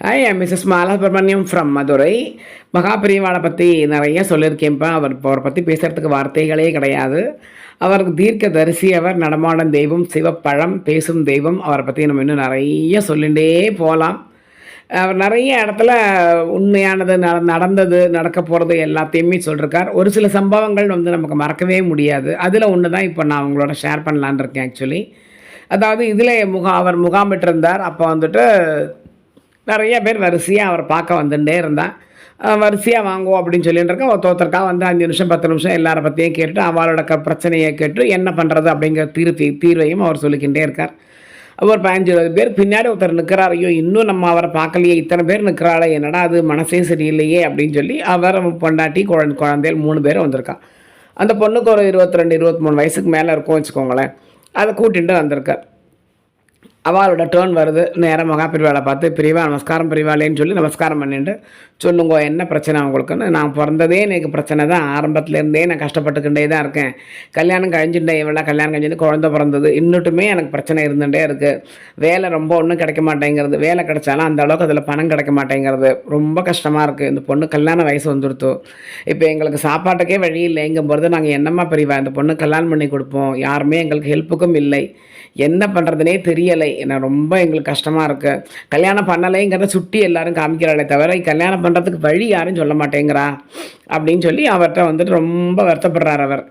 Hi Mrs மாலாசுப்ரமணியம் from Madurai மகாபிரிவாளை பற்றி நிறைய சொல்லியிருக்கேன்ப்பா அவர் இப்போ அவரை பற்றி பேசுகிறதுக்கு வார்த்தைகளே கிடையாது அவருக்கு தீர்க்க தரிசி அவர் நடமாடும் தெய்வம் சிவப்பழம் பேசும் தெய்வம் அவரை பற்றி நம்ம இன்னும் நிறைய சொல்லிகிட்டே போகலாம் அவர் நிறைய இடத்துல உண்மையானது நட நடந்தது நடக்க போகிறது எல்லாத்தையுமே சொல்லியிருக்கார் ஒரு சில சம்பவங்கள் வந்து நமக்கு மறக்கவே முடியாது அதில் ஒன்று தான் இப்போ நான் உங்களோட ஷேர் பண்ணலான்னு இருக்கேன் ஆக்சுவலி அதாவது இதில் முகா அவர் முகாமிட்டிருந்தார் அப்போ வந்துட்டு நிறைய பேர் வரிசையாக அவர் பார்க்க வந்துட்டே இருந்தான் வரிசையாக வாங்குவோம் அப்படின்னு சொல்லிட்டு இருக்கேன் ஒருத்தருக்கா வந்து அஞ்சு நிமிஷம் பத்து நிமிஷம் எல்லாரை பற்றியும் கேட்டு அவளோட க பிரச்சனையை கேட்டு என்ன பண்ணுறது அப்படிங்கிற தீர்வு தீர்வையும் அவர் சொல்லிக்கிட்டே இருக்கார். ஒரு பதினஞ்சு இருபது பேர் பின்னாடி ஒருத்தர் நிற்கிறார் ஐயோ இன்னும் நம்ம அவரை பார்க்கலையே இத்தனை பேர் நிற்கிறாளே என்னடா அது மனசே சரியில்லையே அப்படின்னு சொல்லி அவர் பொண்டாட்டி குழந்தை குழந்தைகள் மூணு பேர் வந்திருக்கான் அந்த பொண்ணுக்கு ஒரு இருபத்தி ரெண்டு இருபத்தி மூணு வயசுக்கு மேலே இருக்கும் வச்சுக்கோங்களேன். அதை கூட்டிகிட்டு வந்திருக்கார். அவளோட டேர்ன் வருது. நேராக மகாபிரிவாளை பார்த்து பிரிவா நமஸ்காரம் பிரிவாளேன்னு சொல்லி நமஸ்காரம் பண்ணிட்டு சொல்லுங்க என்ன பிரச்சனை அவங்களுக்குன்னு நான் பிறந்ததே எனக்கு பிரச்சனை தான். ஆரம்பத்துலேருந்தே நான் கஷ்டப்பட்டுக்கிட்டே தான் இருக்கேன். கல்யாணம் கழிஞ்சுட்டேன். இவ்வளோ கல்யாணம் கழிஞ்சுட்டு குழந்த பிறந்தது. இன்னட்டுமே எனக்கு பிரச்சனை இருந்துகிட்டே இருக்குது வேலை ரொம்ப ஒன்றும் கிடைக்க மாட்டேங்கிறது. வேலை கிடைச்சாலும் அந்த அளவுக்கு அதில் பணம் கிடைக்க மாட்டேங்கிறது. ரொம்ப கஷ்டமாக இருக்குது இந்த பொண்ணு கல்யாண வயசு வந்துடுத்து இப்போ எங்களுக்கு சாப்பாட்டுக்கே வழி இல்லைங்கும் பொழுது நாங்கள் என்னம்மா பிரிவா? இந்த பொண்ணு கல்யாணம் பண்ணி கொடுப்போம். யாருமே எங்களுக்கு ஹெல்ப்புக்கும் இல்லை. என்ன பண்ணுறதுனே தெரியலை. என்ன ரொம்ப எங்களுக்கு கஷ்டமாக இருக்குது கல்யாணம் பண்ணலைங்கிறத சுட்டி எல்லாரும் காமிக்கிறாளே தவிர கல்யாணம் பண்ணுறதுக்கு வழி யாரும் சொல்ல மாட்டேங்கிறா? அப்படின்னு சொல்லி அவர்கிட்ட வந்துட்டு ரொம்ப வருத்தப்படுறார் அவர்.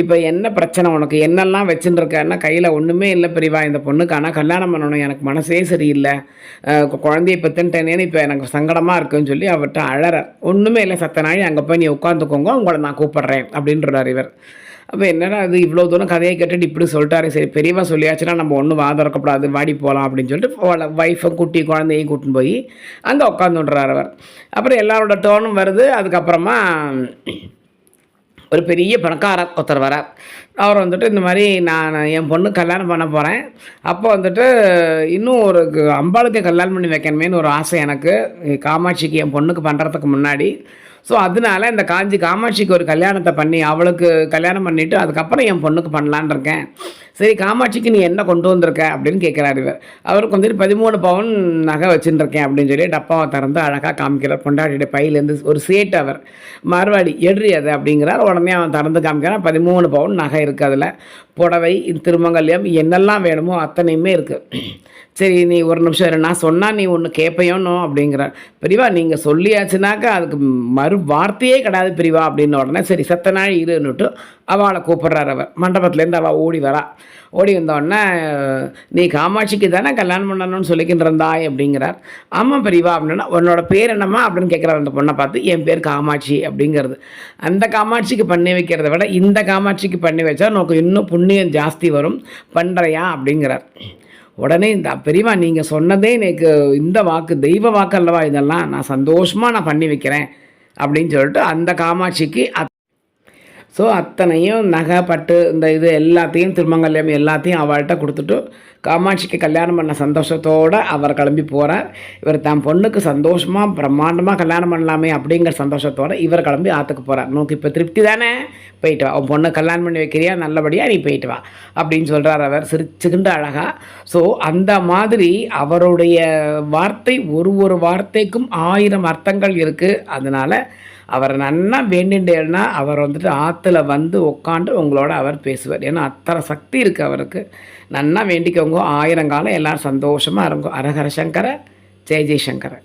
இப்போ என்ன பிரச்சனை உனக்கு? என்னெல்லாம் வச்சுருக்கேன்னா கையில் ஒன்றுமே இல்லை பிரிவா. இந்த பொண்ணுக்கு ஆனால் கல்யாணம் பண்ணணும். எனக்கு மனசே சரியில்லை. குழந்தைய பெற்றுன்ட்டேனேன்னு இப்போ எனக்கு சங்கடமாக இருக்குன்னு சொல்லி அவர்கிட்ட அழற. ஒன்றுமே இல்லை சத்த நாள் அங்கே போய் நீ உட்காந்துக்கோங்க. உங்களை நான் கூப்பிட்றேன். அப்படின்றார் இவர். அப்போ என்னடா அது இவ்வளோ தூரம் கதையை கேட்டுட்டு இப்படி சொல்லிட்டாரு? சரி பெரியவா சொல்லியாச்சுன்னா நம்ம ஒன்றும் வாதம் இருக்கக்கூடாது வாடி போகலாம் அப்படின்னு சொல்லிட்டு ஒய்ஃபை குட்டி குழந்தையும் கூட்டின்னு போய் அங்கே உட்காந்துன்றார் அவர். அப்புறம் எல்லாரோட டோனும் வருது. அதுக்கப்புறமா ஒரு பெரிய பணக்காரர் ஒருத்தர் வரார். அவர் வந்துட்டு இந்த மாதிரி நான் என் பொண்ணு கல்யாணம் பண்ண போகிறேன் அப்போ வந்துட்டு இன்னும் ஒரு அம்பாளுக்கு கல்யாணம் பண்ணி வைக்கணுமேனு ஒரு ஆசை எனக்கு. காமாட்சிக்கு என் பொண்ணுக்கு பண்ணுறதுக்கு முன்னாடி. ஸோ அதனால இந்த காஞ்சி காமாட்சிக்கு ஒரு கல்யாணத்தை பண்ணி அவளுக்கு கல்யாணம் பண்ணிவிட்டு அதுக்கப்புறம் என் பொண்ணுக்கு பண்ணலான் இருக்கேன். சரி காமாட்சிக்கு நீ என்ன கொண்டு வந்திருக்க அப்படின்னு கேட்குறாரு இவர். அவருக்கு வந்துட்டு பதிமூணு பவுன் நகை வச்சுருக்கேன் அப்படின்னு சொல்லி டப்பாவை திறந்து அழகாக காமிக்கிறார். பொண்டாட்டியோட பையிலேருந்து ஒரு சேட் அவர். மறுவாடி எட்ரி அது அப்படிங்கிறார். உடனே அவன் திறந்து காமிக்கிறான். பதிமூணு பவுன் நகை இருக்குது அதில் புடவை திருமங்கல்யம் என்னெல்லாம் வேணுமோ அத்தனையுமே இருக்குது சரி நீ ஒரு நிமிஷம் இரு. நான் சொன்னால் நீ ஒன்று கேட்பையோனோ அப்படிங்கிறார் பிரிவா நீங்கள் சொல்லியாச்சுனாக்கா அதுக்கு மறு வார்த்தையே கிடையாது பிரிவா அப்படின்னு உடனே சரி சத்த நாள் இருன்னுட்டு அவளை கூப்பிட்றாரு அவர். மண்டபத்துலேருந்து அவள் ஓடி வரா. ஓடி வந்தோடனே நீ காமாட்சிக்கு தானே கல்யாணம் பண்ணணும்னு சொல்லிக்கிட்டு இருந்தாய் அப்படிங்கிறார். ஆமாம் பிரிவா அப்படின்னா உன்னோட பேர் என்னம்மா அப்படின்னு கேட்குறாரு அந்த பொண்ணை பார்த்து. என் பேர் காமாட்சி அப்படிங்கிறது. அந்த காமாட்சிக்கு பண்ணி வைக்கிறத விட இந்த காமாட்சிக்கு பண்ணி வச்சா நமக்கு இன்னும் புண்ணு புண்ணியம் ஜாஸ்தி வரும். பண்ணுறையா அப்படிங்கிறார். உடனே இந்த பெரியவா நீங்கள் சொன்னதே எனக்கு இந்த வாக்கு தெய்வ வாக்கு அல்லவா இதெல்லாம்? நான் சந்தோஷமாக நான் பண்ணி வைக்கிறேன். அப்படின்னு சொல்லிட்டு அந்த காமாட்சிக்கு ஸோ அத்தனையும் நகை பட்டு இந்த இது எல்லாத்தையும் திருமங்கல்யம் எல்லாத்தையும் அவள்கிட்ட கொடுத்துட்டு காமாட்சிக்கு கல்யாணம் பண்ண சந்தோஷத்தோடு அவர் கிளம்பி போகிறார் இவர் தன் பொண்ணுக்கு சந்தோஷமாக பிரம்மாண்டமாக கல்யாணம் பண்ணலாமே அப்படிங்கிற சந்தோஷத்தோடு இவர் கிளம்பி ஆற்றுக்கு போகிறார் நோக்கு இப்போ திருப்தி தானே? போயிட்டு வா. உன் பொண்ணை கல்யாணம் பண்ணி வைக்கிறியா? நல்லபடியாக நீ போயிட்டு வா அப்படின்னு சொல்கிறார் அவர் சிரிச்சுக்கிண்டு அழகாக ஸோ அந்த மாதிரி அவருடைய வார்த்தை ஒரு ஒரு வார்த்தைக்கும் ஆயிரம் அர்த்தங்கள் இருக்குது அதனால் அவரை நன்னா வேண்டின்றேன்னா அவர் வந்துட்டு ஆற்றுல வந்து உட்காந்து உங்களோட அவர் பேசுவார். ஏன்னா அத்தனை சக்தி இருக்குது அவருக்கு. நன்னா வேண்டிக்கவங்க ஆயிரம் காலம் எல்லோரும் சந்தோஷமாக இருக்கும் அரஹர சங்கர ஜெய ஜெய்சங்கர